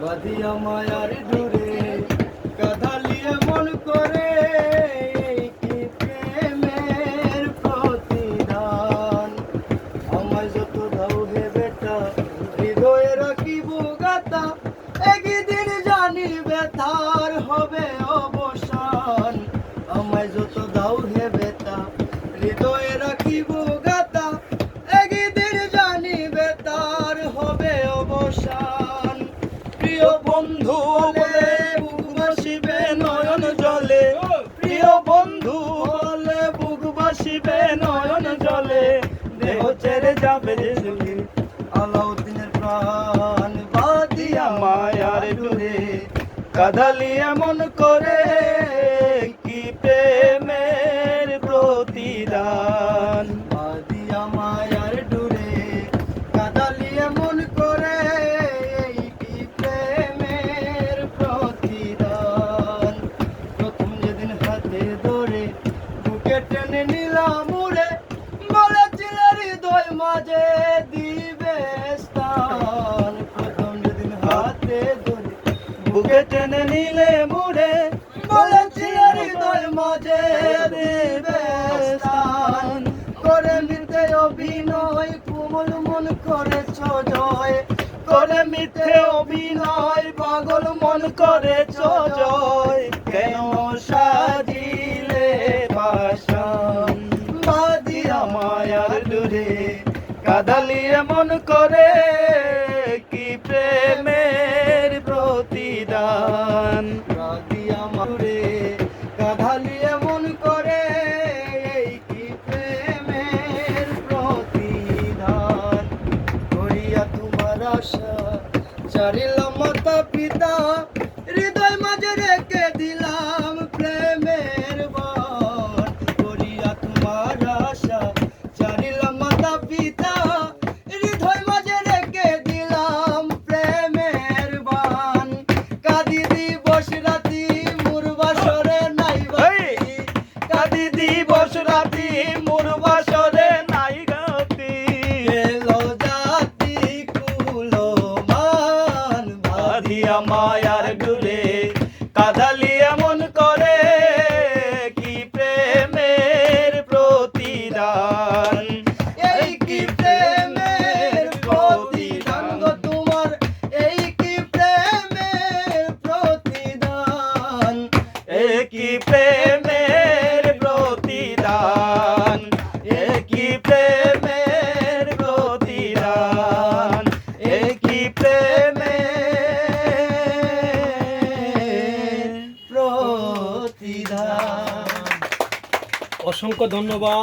বাদিয়া মায়ার দূরে কাদালিয়ে মন করে কি প্রেমের প্রতিদান? আমায় যত দাও হে বেটা হৃদয়ে রাখিব গাতা একদিন জানি ব্যথার হবে অবসান। আমায় যত দাও হে বেটা হৃদয়ে রাখিব যাবে যে সুখী আলাউদ্দিনের প্রাণ বাদিয়া মায়ার ডুরে কাদালি এমন করে কি প্রেমের প্রতিদান? মাঝে দিবে স্থান। প্রথম যেদিন হাতে ধরে বুকে টেনে নিলে মুড়ে বলেছিলে হৃদয় মাঝে দিবে স্থান। করে মিথ্যে অভিনয়, কোমল মন করেছ জয় করে মিথ্যে অভিনয়, পাগল মন করেছ জয় কাদালিয়ে এমন করে কি প্রেমের প্রতিদান? বাদিয়া মারে কাদালিয়ে মন করে কি প্রেমের প্রতিদান? করিয়া তোমার আশা, চারিলাম মাতা পিতা হৃদয় মাঝে মায়ার গুলে কাদালি এমন করে কি প্রেমের প্রতিদান? অসংখ্য ধন্যবাদ।